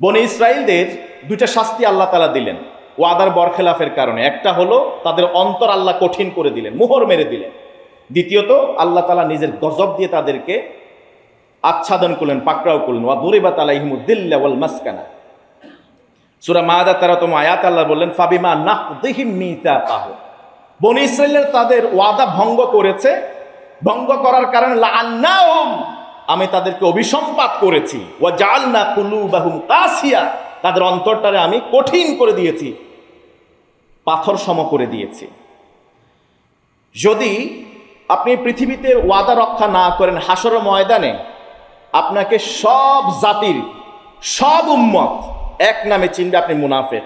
বনে ইসরায়েলদের দুইটা শাস্তি আল্লাহ তালা দিলেন ওয়াদার বরখেলাফের কারণে। একটা হলো তাদের অন্তর আল্লাহ কঠিন করে দিলেন, মোহর মেরে দিলেন। দ্বিতীয়ত আল্লাহ তালা নিজের গজব দিয়ে তাদেরকে আচ্ছাদন করলেন, পাকড়াও করলেন। ওয়া দূরে বা তালাইহিমুদ্দিল্লা ওয়াল মাসকানা। সুরা মাহাদা তারা তোমার আয়াত আল্লাহ বললেন, ফাবিমা নাকদিহিম মিতাকাহ বনি ইসরায়েলের তাদের ওয়াদা ভঙ্গ করেছে। ভঙ্গ করার কারণে আমি তাদেরকে অভিসম্পাত করেছি। ওয়া জাআলনা কুলুবাহুম কাসিয়া। তাদের অন্তরটারে আমি কঠিন করে দিয়েছি, পাথর সম করে দিয়েছি। যদি আপনি পৃথিবীতে ওয়াদা রক্ষা না করেন হাসর ময়দানে, আপনাকে সব জাতির, সব উম্মত এক নামে চিনবে আপনি মুনাফেক।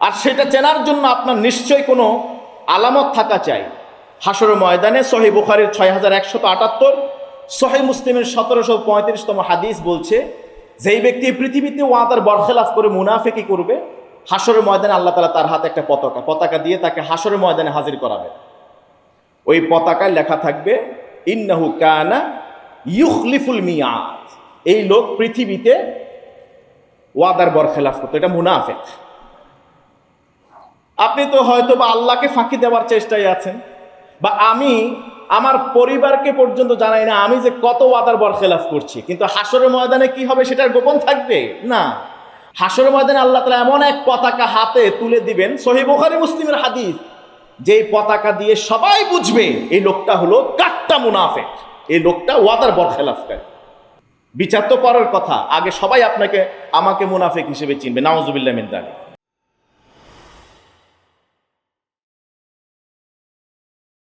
আর সেটা চেনার জন্য আপনার নিশ্চয়ই কোনো আলামত থাকা চাই। হাসর ময়দানে সহি বুখারির ছয় হাজার একশত আটাত্তর সহি মুসলিমের সতেরোশো পঁয়ত্রিশতম হাদিস বলছে, যেই ব্যক্তি পৃথিবীতে ওয়াদার বরখেলাফ করে মুনাফেকি করবে হাসরের ময়দানে আল্লাহ তালা তার হাতে একটা পতাকা পতাকা দিয়ে তাকে হাসরের ময়দানে হাজির করাবে। ওই পতাকায় লেখা থাকবে, ইন্নাহু কানা ইউখলিফুল মিয়াদ এই লোক পৃথিবীতে ওয়াদার বরখেলাফ করতো, এটা মুনাফেক। আপনি তো হয়তো বা আল্লাহকে ফাঁকি দেওয়ার চেষ্টায় আছেন, বা আমি আমার পরিবারকে পর্যন্ত জানাই না আমি যে কত ওয়াদার বরখেলাফ করছি। কিন্তু হাসরের ময়দানে কি হবে সেটার গোপন থাকবে? না। হাসরের ময়দানে আল্লাহ তালা এমন এক পতাকা হাতে তুলে দিবেন, সহি বুখারি মুসলিমের হাদিস, যেই পতাকা দিয়ে সবাই বুঝবে এই লোকটা হলো কাট্টা মুনাফেক। এই লোকটা ওয়াদার বরখেলাফকারী। বিচার তো করার কথা, আগে সবাই আপনাকে, আমাকে মুনাফেক হিসেবে চিনবে নাওজুবিল্লাহ মিন দালিক।